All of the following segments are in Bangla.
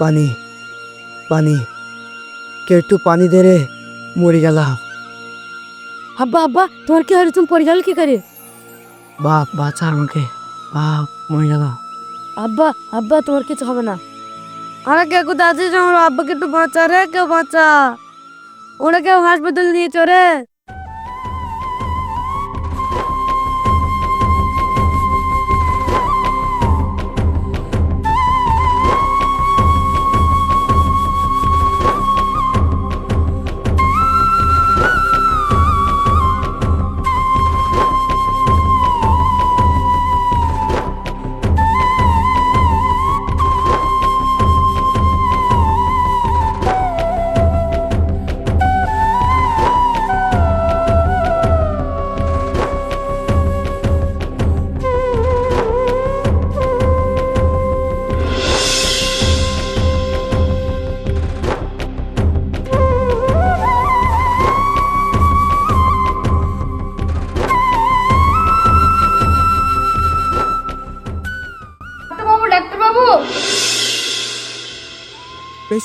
পানি পানি। কে একটু পানি দে রে মরে গেলাম আব্বা আব্বা তোমার কি হয়েছে তুমি পড়ে গেল কি করে বাপ বাঁচা আমাকে। বাপ মরে গেলাম আব্বা আব্বা তোমার কিছু হবে না। আরে কে কোথায় আছিস আমার আব্বাকে একটু বাঁচা রে কেউ বাঁচা ওরা কেউ হাসপাতাল নিয়ে চলে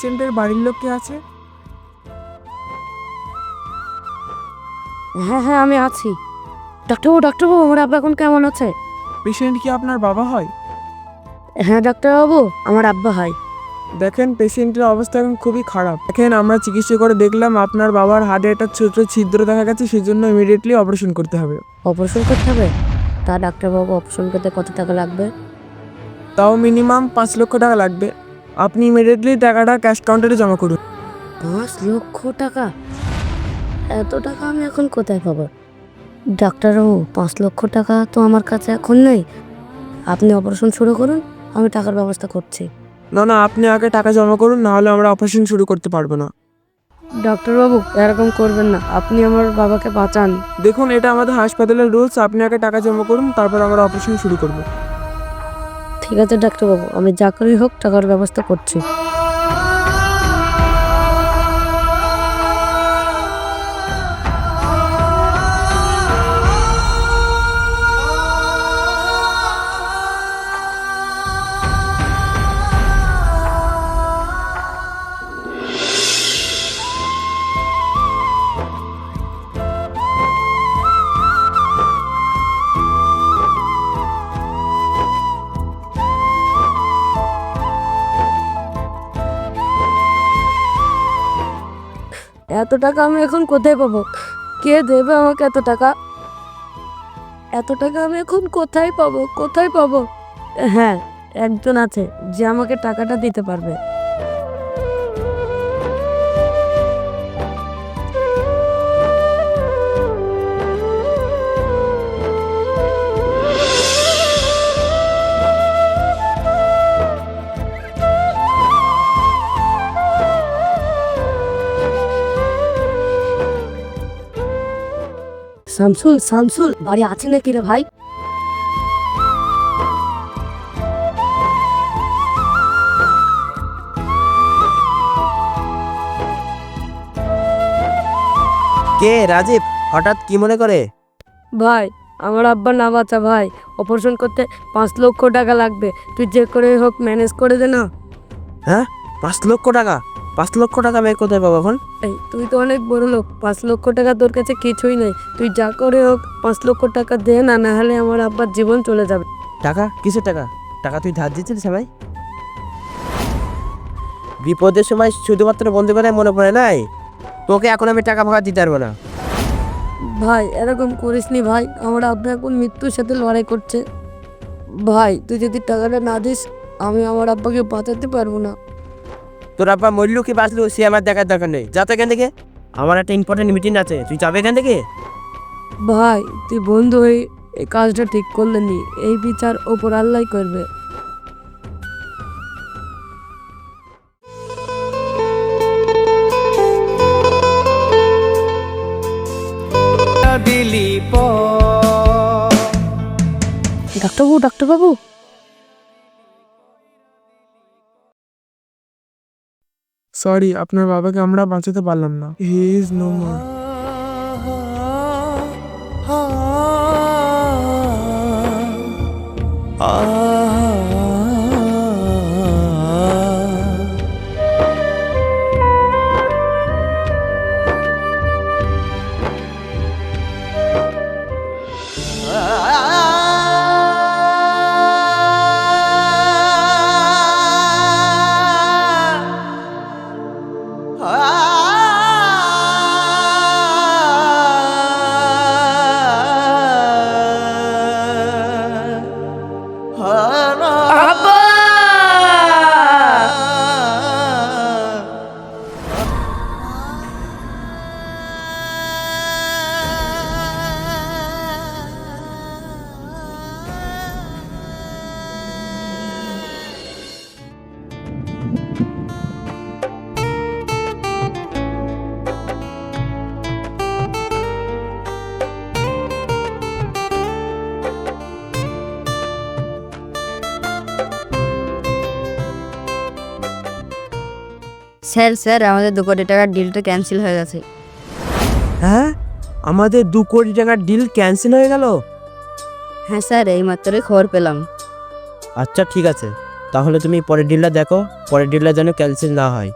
পেশেন্টের বাড়ির লোক কে আছে? হ্যাঁ হ্যাঁ আমি আছি। ডাক্তারবাবু ডাক্তারবাবু আমার আব্বা এখন কেমন আছে? পেশেন্ট কি আপনার বাবা হয়? হ্যাঁ ডাক্তারবাবু আমার আব্বা হয়। দেখেন পেশেন্টের অবস্থা এখন খুবই খারাপ। দেখেন আমরা চিকিৎসা করে দেখলাম আপনার বাবার হাড়ে একটা ছোট ছিদ্র দেখা গেছে সেই জন্য ইমিডিয়েটলি অপারেশন করতে হবে। অপারেশন করতে হবে? তা ডাক্তারবাবু অপারেশন করতে কত টাকা লাগবে? তাও মিনিমাম পাঁচ লক্ষ টাকা লাগবে। আপনি ইমিডিয়েটলি টাকাটা ক্যাশ কাউন্টারে জমা করুন। পাঁচ লক্ষ টাকা? এত টাকা আমি এখন কোথায় পাবো? ডাক্তারবাবু পাঁচ লক্ষ টাকা তো আমার কাছে এখন নেই। আপনি অপারেশন শুরু করুন আমি টাকার ব্যবস্থা করছি। না না আপনি আগে টাকা জমা করুন নাহলে আমরা অপারেশন শুরু করতে পারব না। ডাক্তারবাবু এরকম করবেন না। আপনি আমার বাবাকে বাঁচান। দেখুন এটা আমাদের হাসপাতালের রুলস আপনি আগে টাকা জমা করুন তারপর আমরা অপারেশন শুরু করব। ঠিক আছে ডাক্তারবাবু আমি যা করেই হোক টাকার ব্যবস্থা করছি। এত টাকা আমি এখন কোথায় পাবো? কে দেবে আমাকে এত টাকা? এত টাকা আমি এখন কোথায় পাবো? কোথায় পাবো? হ্যাঁ একজন আছে, যে আমাকে টাকাটা দিতে পারবে। শামসুল শামসুল বাড়ি আছে নাকি রে ভাই? কে রাজীব? হঠাৎ কি মনে করে? ভাই আমার আব্বা না বাচ্চা ভাই অপারেশন করতে পাঁচ লক্ষ টাকা লাগবে। তুই যে করে হোক ম্যানেজ করে দে না। হ্যাঁ? পাঁচ লক্ষ টাকা? পাঁচ লক্ষ টাকা আমি কোথায় পাবো এখন? এই তুই তো অনেক বড় লোক। পাঁচ লক্ষ টাকা তোর কাছে কিছুই নেই। তুই যা করে হোক পাঁচ লক্ষ টাকা দে না না হলে আমার আব্বার জীবন চলে যাবে। টাকা? কিসের টাকা? টাকা তুই ধার দিচ্ছিস সবাই বিপদের সময় শুধুমাত্র বন্ধু করে মনে পড়ে নাই? তোকে এখন আমি টাকা ফাঁকা দিতে পারব না। ভাই এরকম করিস নি ভাই। আমার আব্বা এখন মৃত্যুর সাথে লড়াই করছে। ভাই তুই যদি টাকাটা না দিস আমি আমার আব্বাকে বাঁচাতে পারব না। তোর আব্বা মরলু কি বাঁচলু সে আমার দেখার দরকার নেই। যা তো এখান থেকে। আমার একটা ইম্পর্টেন্ট মিটিং আছে। তুই যাবে এখান থেকে? ভাই তুই বন্ধু হয়ে এই কাজটা ঠিক করলে নি। এই বিচার ওপর আল্লাহ করবে। ডাক্তারবাবু ডাক্তারবাবু। সরি আপনার বাবাকে আমরা বাঁচাতে পারলাম না he is no more ah sir sir আমাদের দু কোটি টাকার ডিলটা ক্যান্সেল হয়ে গেছে। হ্যাঁ? আমাদের দু কোটি টাকার ডিল ক্যান্সেল হয়ে গেল? হ্যাঁ স্যার এই মাত্রই খবর পেলাম। আচ্ছা ঠিক আছে। তাহলে তুমি পরের ডিলটা দেখো। পরের ডিলটা যেন ক্যান্সেল না হয়।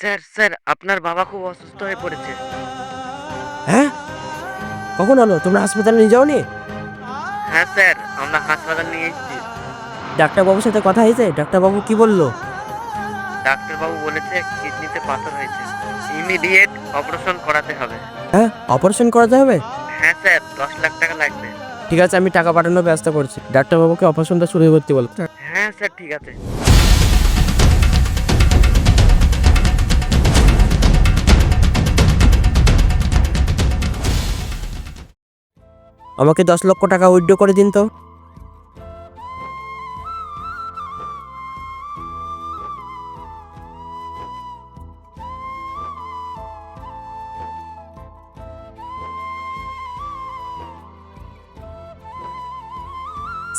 স্যার স্যার আপনার বাবা খুব অসুস্থ হয়ে পড়েছে। হ্যাঁ? কখন হলো? তোমরা হাসপাতালে নিয়ে যাওনি? হ্যাঁ স্যার আমরা হাসপাতাল নিয়ে এসেছি। ডাক্তারবাবুর সাথে কথা হয়েছে? ডাক্তারবাবু কি বলল? ডাক্তারবাবু বলেছে কিডনিতে পাথর হয়েছে। ইমিডিয়েট অপারেশন করাতে হবে। হ্যাঁ? অপারেশন করাতে হবে? হ্যাঁ স্যার দশ লাখ টাকা লাগবে। ঠিক আছে আমি টাকা পাঠানোর ব্যবস্থা করছি। ডাক্তারবাবুকে অপারেশনটা শুরু করতে বল। হ্যাঁ স্যার ঠিক আছে। আমাকে দশ লক্ষ টাকা উইথড্র করে দিন তো।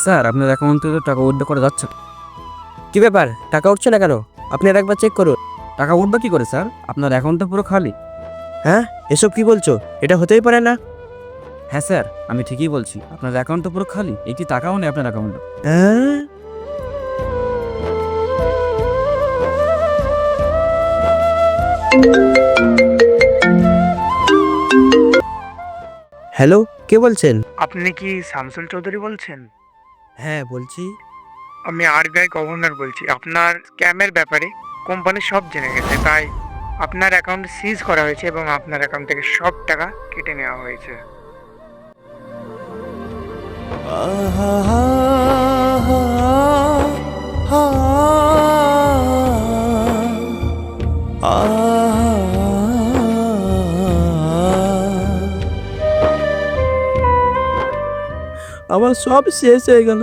স্যার আপনার অ্যাকাউন্টে তো টাকা উইথড্র করা যাচ্ছে। কি ব্যাপার? টাকা উঠছে না কেন? আপনি আর একবার চেক করুন। টাকা উঠবে কি করে স্যার? আপনার অ্যাকাউন্টটা পুরো খালি। হ্যাঁ? এসব কি বলছো? এটা হতেই পারে না। হ্যাঁ স্যার আমি ঠিকই বলছি। আপনার অ্যাকাউন্টটা পুরো খালি। একটি টাকাও নেই আপনার অ্যাকাউন্টে হ্যাঁ? হ্যালো কে বলছেন? আপনি কি শামসুল চৌধুরী বলছেন? হ্যাঁ বলছি। আমি আরবিআই গভর্নর বলছি। আপনার স্ক্যামের ব্যাপারে কোম্পানি সব জেনে গেছে তাই আপনার অ্যাকাউন্ট সিজ করা হয়েছে এবং আপনার অ্যাকাউন্ট থেকে সব টাকা কেটে নেওয়া হয়েছে। আমার সব শেষ হয়ে গেল।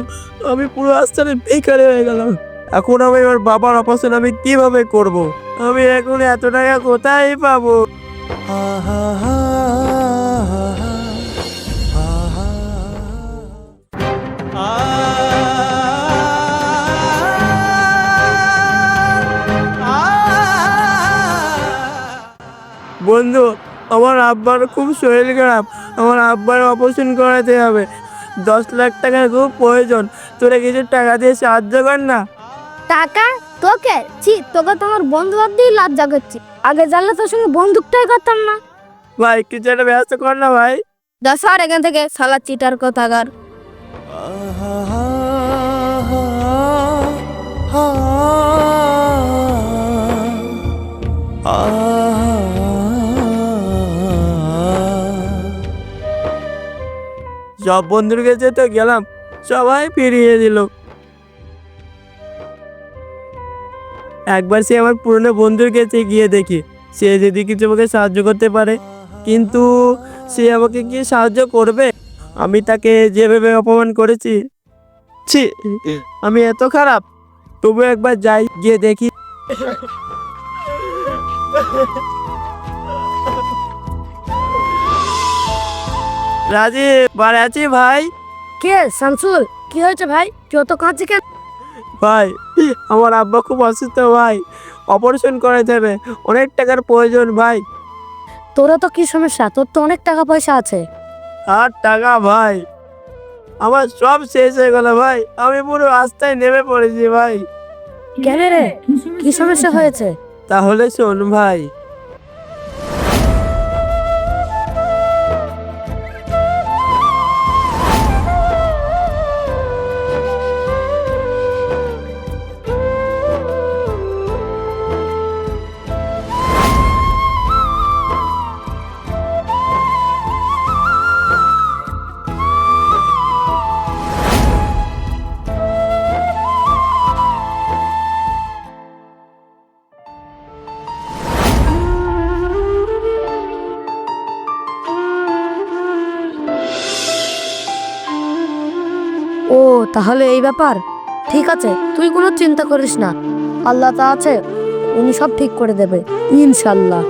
আমি পুরো আস্তানে বেকার হয়ে গেলাম। এখন আমি আমার বাবার অপারেশন আমি কীভাবে করব? আমি এখন এত টাকা কোথায় পাবো? বন্ধু আমার আব্বার খুব শরীর খারাপ। আমার আব্বার অপারেশন করাতে হবে। দশ লাখ টাকার খুব প্রয়োজন। তোরা কিছু টাকা দিয়ে সাহায্য কর না। টাকা? তোকে? ছি তোকে তো আমার বন্ধু ভাবতেই লজ্জা করছি। আগে জানলে তোর সঙ্গে বন্দুকটাই করতাম না। ভাই কিছু একটা ব্যস্ত কর না ভাই। দশ আর এখান থেকে সালা চিটার কথাকার। সব বন্ধুর কাছে তো গেলাম, সবাই ফিরিয়ে দিল। একবার সে আমার পুরনো বন্ধুর কাছে গিয়ে দেখি, সে যদি কিছু আমাকে সাহায্য করতে পারে, কিন্তু সে আমাকে কি সাহায্য করবে? আমি তাকে যেভাবে অপমান করেছি, ছি, আমি এত খারাপ। তবু একবার যাই, গিয়ে দেখি। রাজীব বাড়ি আছি ভাই। কে? শামসুল কি হয়েছে ভাই? কেউ তো কাঁদছে কেন? ভাই আমার আব্বা খুব অসুস্থ ভাই। অপারেশন করাতে হবে অনেক টাকার প্রয়োজন ভাই। তোরা তো কি সমস্যা? তোর তো অনেক টাকা পয়সা আছে। আর টাকা ভাই। আমার সব শেষ হয়ে গেল ভাই। আমি পুরো রাস্তায় নেমে পড়েছি ভাই। কেন রে? কি সমস্যা হয়েছে? তাহলে শোন ভাই। তাহলে এই ব্যাপার। ঠিক আছে তুই কোনো চিন্তা করিস না। আল্লাহ তা আছে উনি সব ঠিক করে দেবে ইনশাল্লাহ।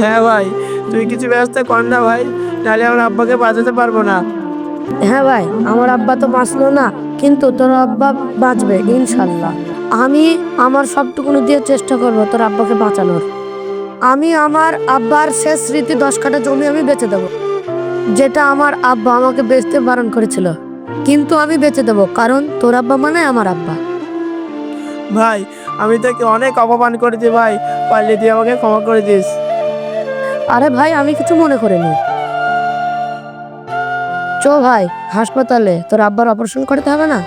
হ্যাঁ ভাই তুই কিছু ব্যবস্থা কর না ভাই নাহলে আমার আব্বাকে বাঁচাতে পারব না। হ্যাঁ ভাই আমার আব্বা তো বাঁচলো না কিন্তু তোর আব্বা বাঁচবে ইনশাল্লাহ। আমি আমার সবটুকুনি দিয়ে চেষ্টা করব তোর আব্বাকে বাঁচানোর। আমি আমার আব্বার শেষ স্মৃতি দশ কাঠা জমি আমি বেচে দেবো। যেটা আমার আব্বা আমাকে বেচতে বারণ করেছিল। কিন্তু আমি বেঁচে দেবো কারণ তোর আব্বা মানে আমার আব্বা। ভাই আমি তোকে অনেক অপমান করেছি ভাই পারলে তুই আমাকে ক্ষমা করে দিস। আরে ভাই আমি কিছু মনে করিনি। চো ভাই হাসপাতালে তোর আব্বার অপারেশন করতে হবে না?